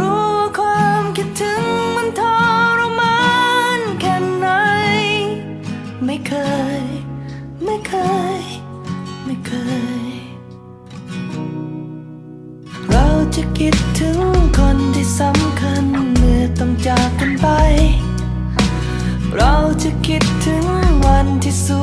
ู้ จะคิดถึงคนที่สำคัญเมื่อต้องจากกันไป เราจะคิดถึงวันที่สุด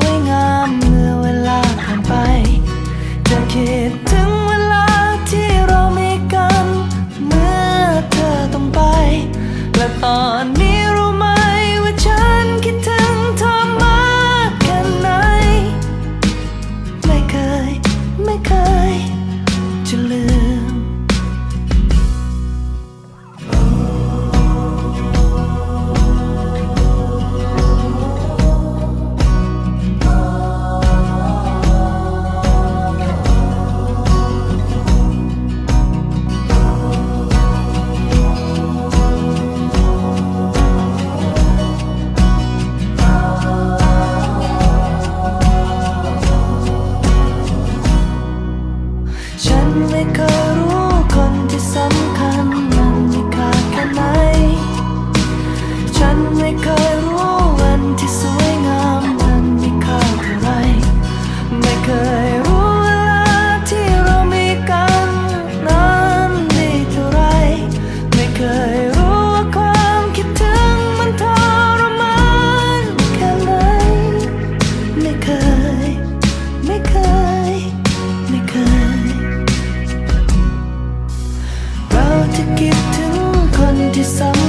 to